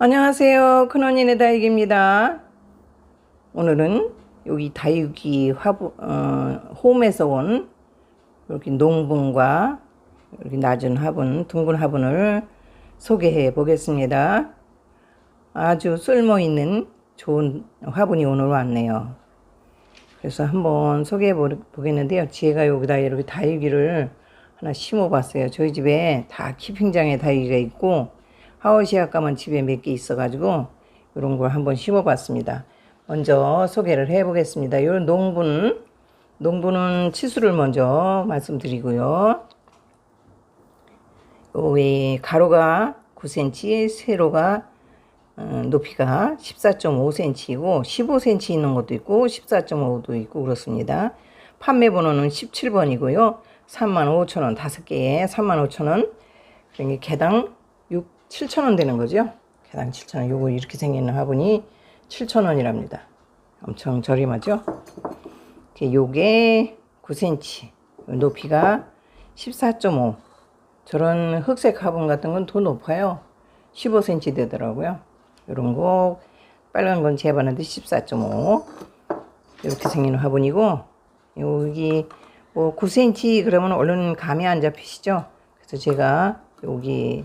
안녕하세요. 큰언니네 다육입니다. 오늘은 여기 다육이 화분, 어, 홈에서 온 이렇게 농분과 이렇게 낮은 화분, 둥근 화분을 소개해 보겠습니다. 아주 쓸모 있는 좋은 화분이 오늘 왔네요. 그래서 한번 소개해 보- 보겠는데요. 제가 여기다 이렇게 다육이를 하나 심어 봤어요. 저희 집에 다 키핑장에 다육이가 있고 하우시아까만 집에 몇 개 있어가지고 이런 걸 한번 심어 봤습니다. 먼저 소개를 해 보겠습니다. 이런 농분, 농분은 치수를 먼저 말씀드리고요. 요 가로가 9cm, 세로가 어, 높이가 14.5cm이고 15cm 있는 것도 있고 14.5도 있고 그렇습니다. 판매 번호는 17번이고요. 35,000원 다섯 개에 35,000원. 그러니 개당 6 7,000원 되는 거죠. 개당 7,000원. 요거 이렇게 생기는 화분이 7,000원이랍니다. 엄청 저렴하죠? 이렇게 요게 9cm. 높이가 14.5. 저런 흑색 화분 같은 건 더 높아요. 15cm 되더라고요. 요런 거 빨간 건 재봤는데 14.5 이렇게 생기는 화분이고 여기 뭐 9cm 그러면 얼른 감이 안 잡히시죠? 그래서 제가 여기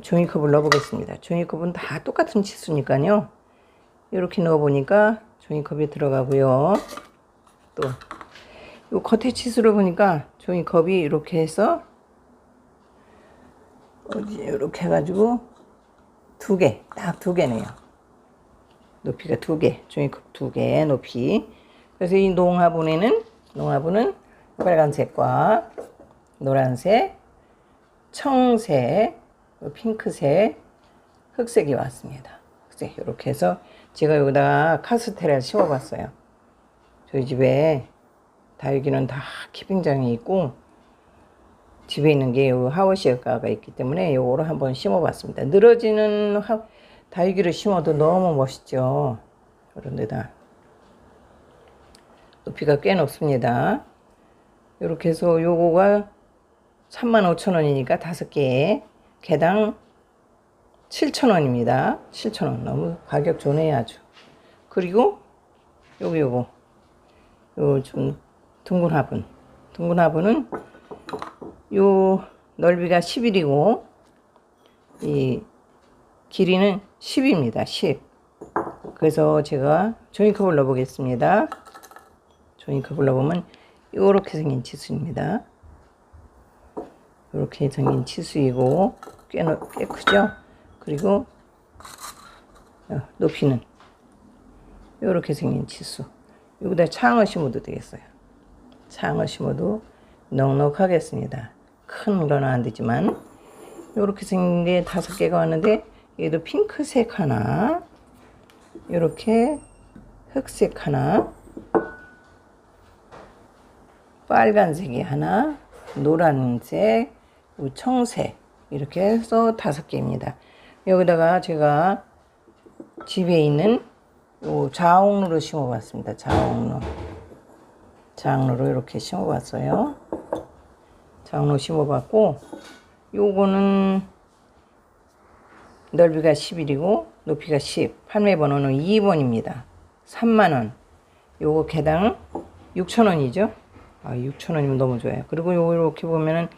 종이컵을 넣어보겠습니다. 종이컵은 다 똑같은 치수니까요. 이렇게 넣어보니까 종이컵이 들어가고요. 또 이 겉에 치수를 보니까 종이컵이 이렇게 해서 어디 이렇게 해가지고 두 개, 딱 두 개네요. 높이가 두 개, 종이컵 두 개 높이. 그래서 이 농화분에는 농화분은 빨간색과 노란색, 청색, 핑크색, 흑색이 왔습니다. 흑색 이렇게 해서 제가 여기다가 카스테라를 심어봤어요. 저희 집에 다육이는 다 키핑장이 있고 집에 있는 게요 하우시어가가 있기 때문에 요거를 한번 심어봤습니다. 늘어지는 하, 다육이를 심어도 너무 멋있죠. 그런 데다 높이가 꽤 높습니다. 이렇게 해서 요거가 35,000원이니까 다섯 개에 개당 7,000원입니다. 7,000원. 너무 가격 좋네요, 아주. 그리고 요거 요거. 요 좀 둥근 화분. 둥근 화분은 요 넓이가 11이고 이 길이는 10입니다. 10. 그래서 제가 종이컵을 넣어 보겠습니다. 종이컵을 넣어 보면 요렇게 생긴 치수입니다. 이렇게 생긴 치수이고 꽤, 넓- 꽤 크죠? 그리고 어, 높이는 이렇게 생긴 치수. 여기다 창을 심어도 되겠어요. 창을 심어도 넉넉하겠습니다. 큰 거는 안 되지만 이렇게 생긴 게 다섯 개가 왔는데 얘도 핑크색 하나, 이렇게 흑색 하나, 빨간색이 하나, 노란색, 청색 이렇게 해서 다섯 개입니다. 여기다가 제가 집에 있는 요 자옥루를 심어봤습니다. 자옥루, 자옥루로 이렇게 심어봤어요. 자옥루 심어봤고 요거는 넓이가 11이고 높이가 10. 판매 번호는 2번입니다. 3만 원. 요거 개당 6천 원이죠. 아, 6천 원이면 너무 좋아요. 그리고 요거 이렇게 보면은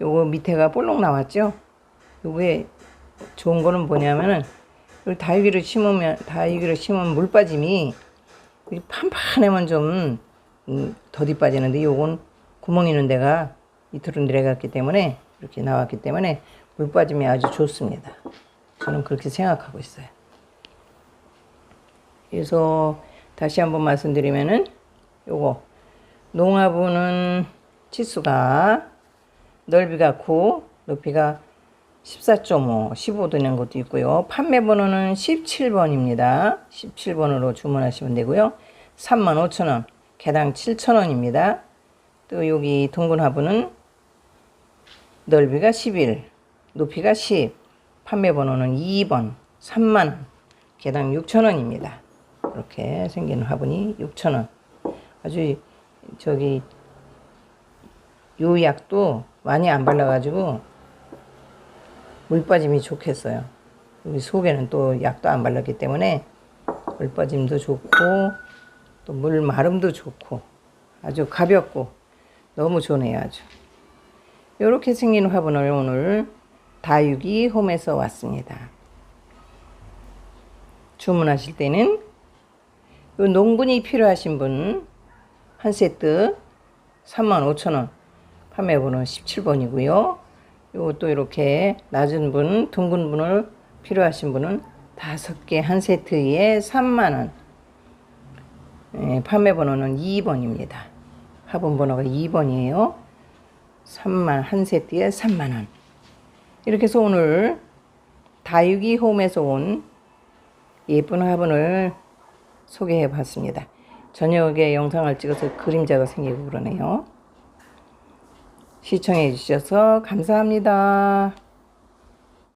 요거 밑에가 볼록 나왔죠. 요게 좋은 거는 뭐냐면은 요 다육이를 심으면 다육이를 심으면 물 빠짐이 이 판판하면 좀 음, 더디 빠지는데 요건 구멍 있는 데가 밑으로 내려갔기 때문에 이렇게 나왔기 때문에 물 빠짐이 아주 좋습니다. 저는 그렇게 생각하고 있어요. 그래서 다시 한번 말씀드리면은 요거 농화분은 치수가 넓이가 9, 높이가 14.5, 15 되는 것도 있고요. 판매 번호는 17번입니다. 17번으로 주문하시면 되고요. 35,000원, 개당 7,000원입니다. 또 여기 둥근 화분은 넓이가 11, 높이가 10, 판매 번호는 2번, 3만원, 개당 6,000원입니다. 이렇게 생긴 화분이 6,000원. 아주 저기 요 약도 많이 안 발라가지고 물 빠짐이 좋겠어요. 여기 속에는 또 약도 안 발랐기 때문에 물 빠짐도 좋고 또 물 마름도 좋고 아주 가볍고 너무 좋네요 아주. 이렇게 생긴 화분을 오늘 다육이 홈에서 왔습니다. 주문하실 때는 요 농분이 필요하신 분 한 세트 35,000원 판매번호 17번이고요 요것도 이렇게 낮은 분 둥근 분을 필요하신 분은 다섯 개 한 세트에 3만원 예, 판매 번호는 2번입니다. 화분 번호가 2번이에요. 3만 한 세트에 3만 원. 이렇게 해서 오늘 다육이 홈에서 온 예쁜 화분을 소개해 봤습니다. 저녁에 영상을 찍어서 그림자가 생기고 그러네요. 시청해 주셔서 감사합니다.